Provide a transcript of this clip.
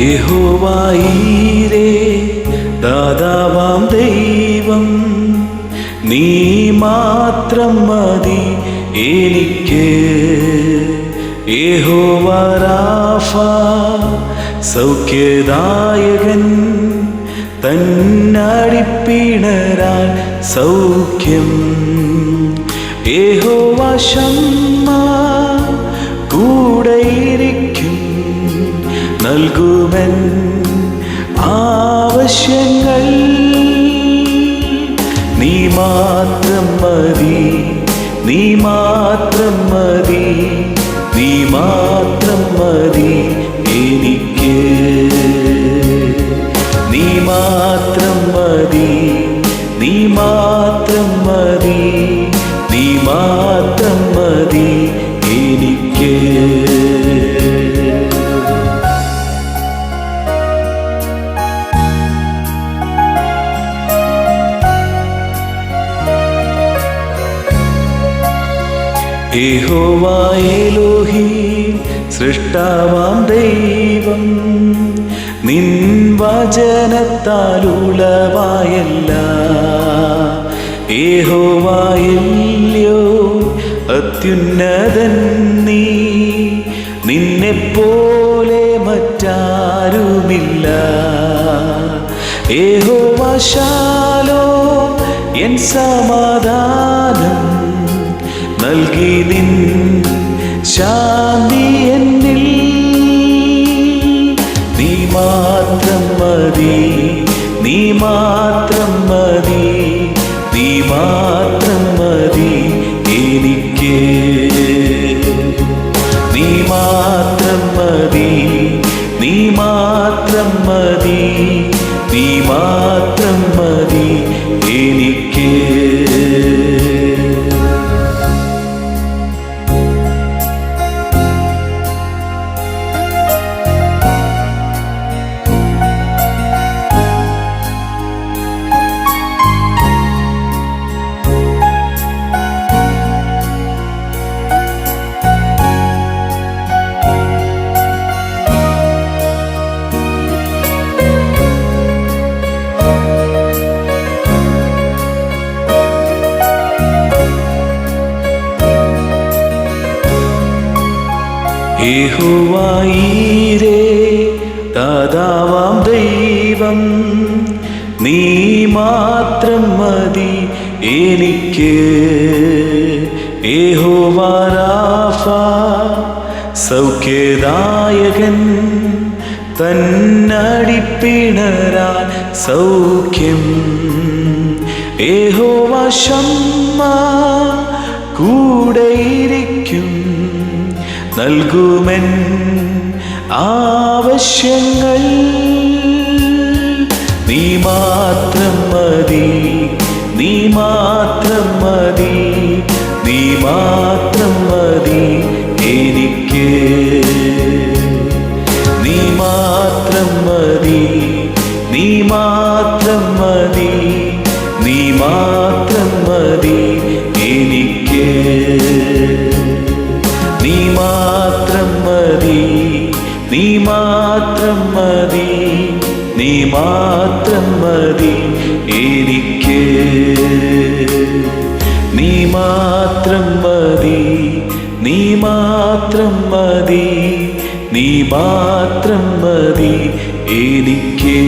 യഹോവായീരേ ദാതാവാം ദൈവം നീ മാത്രം മതി എനിക്ക്. യഹോവരാഫ സൗഖ്യദായകൻ തന്നടിപ്പിണരാൽ സൗഖ്യം. യഹോവ ശമ്മ നൽകുമൻ ആവശ്യങ്ങൾ. നീ മാത്രം മതി നീ മാത്രം മതി നീ മാത്രം മതി. സൃഷ്ടാവാം ദൈവം. നിൻ വചനത്താലുളവായല്ല. ഏഹോവായല്ലോ അത്യുന്നതൻ നീ. നിന്നെപ്പോലെ മറ്റാരുമില്ല. യഹോവശാലോ എൻ സമാധാനം നൽകി നിൻ ശാന്തി എന്നിൽ. നീ മാത്രം മതി നീ മാത്രം യഹോവായീരേ ദാതാവാം ദൈവം നീ മാത്രം മതി എനിക്ക്. യഹോവാരാഫ സൗഖ്യദായകൻ തന്നടിപ്പിണരാൻ സൗഖ്യം. യഹോവ ശമ്മ കൂടെയിരിക്കും നൽകുമൻ ആവശ്യങ്ങൾ. നീ മാത്രം മതി നീ മാത്രം മതി നീ മാത്രം മതി എനിക്ക്. നീ മാത്രം മതി നീ മാത്രം മതി നീ മാത്രം മതി എനിക്ക്. മാത്രം മതി നീ മാത്രം മതി എനിക്ക്. നീ മാത്രം മതി നീ മാത്രം മതി നീ മാത്രം മതി എനിക്ക്.